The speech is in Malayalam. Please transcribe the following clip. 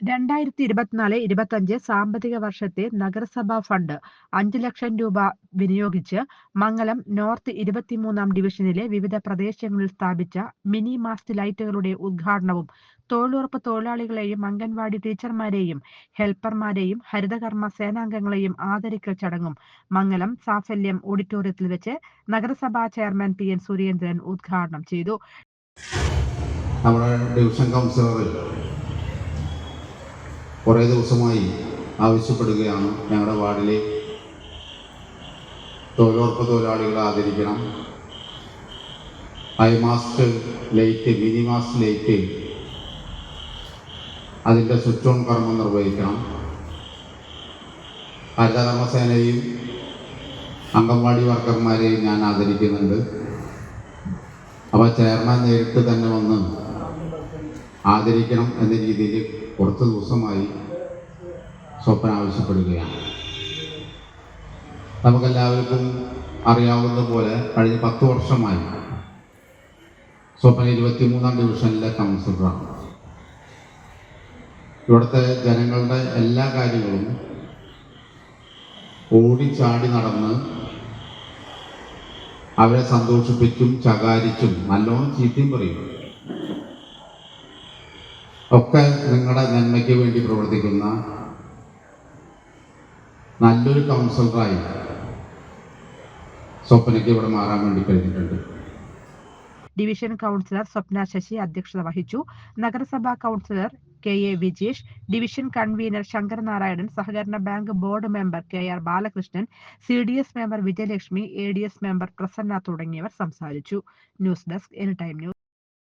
രണ്ടായിരത്തി ഇരുപത്തിനാല് ഇരുപത്തഞ്ച് സാമ്പത്തിക വർഷത്തെ നഗരസഭാ ഫണ്ട് അഞ്ച് ലക്ഷം രൂപ വിനിയോഗിച്ച് മംഗലം നോർത്ത് ഇരുപത്തിമൂന്നാം ഡിവിഷനിലെ വിവിധ പ്രദേശങ്ങളിൽ സ്ഥാപിച്ച മിനി മാസ്റ്റ് ലൈറ്റുകളുടെ ഉദ്ഘാടനവും തൊഴിലുറപ്പ് തൊഴിലാളികളെയും അംഗൻവാടി ടീച്ചർമാരെയും ഹെൽപ്പർമാരെയും ഹരിതകർമ്മ സേനാംഗങ്ങളെയും ആദരിക്കൽ ചടങ്ങും മംഗലം സാഫല്യം ഓഡിറ്റോറിയത്തിൽ വെച്ച് നഗരസഭാ ചെയർമാൻ പി എൻ സുരേന്ദ്രൻ ഉദ്ഘാടനം ചെയ്തു. നമ്മുടെ ഡിവിഷൻ കൗൺസിലർ കുറേ ദിവസമായി ആവശ്യപ്പെടുകയാണ്. ഞങ്ങളുടെ വാർഡിലെ തൊഴിലുറപ്പ് തൊഴിലാളികളെ ആദരിക്കണം. High mast light mini mast light അതിന്റെ സ്വിച്ച് ഓൺ കർമ്മം നിർവഹിക്കണം. ഹരിതകർമ്മസേനയും അംഗൻവാടി വർക്കർമാരെയും ഞാൻ ആദരിക്കുന്നുണ്ട്. അപ്പോൾ ചെയർമാൻ നേരിട്ട് തന്നെ വന്ന് ആദരിക്കണം എന്ന രീതിയിൽ കുറച്ച് ദിവസമായി സ്വപ്ന ആവശ്യപ്പെടുകയാണ്. നമുക്കെല്ലാവർക്കും അറിയാവുന്നതുപോലെ കഴിഞ്ഞ പത്ത് വർഷമായി സ്വപ്ന ഇരുപത്തിമൂന്നാം ഡിവിഷനിലെ കൗൺസിലറാണ്. ഇവിടുത്തെ ജനങ്ങളുടെ എല്ലാ കാര്യങ്ങളും ഓടിച്ചാടി നടന്ന് അവരെ സന്തോഷിപ്പിച്ചും ചകാരിച്ചും നല്ലോണം ചീത്തയും പറയും. ഒക്കെ നിങ്ങളുടെ നന്മയ്ക്ക് വേണ്ടി പ്രവർത്തിക്കുന്ന നല്ലൊരു കൗൺസിലറായി സ്വപ്നയ്ക്ക് ഇവിടെ മാറാൻ വേണ്ടി കഴിഞ്ഞിട്ടുണ്ട്. ഡിവിഷൻ കൗൺസിലർ സ്വപ്ന ശശി അധ്യക്ഷത വഹിച്ചു. നഗരസഭാ councillor K A Vijesh division convener Sankaranarayanan സഹകരണ bank board member K R Balakrishnan C D S member Vijayalakshmi A D S member Prasanna തുടങ്ങിയവർ സംസാരിച്ചു. News desk any time news.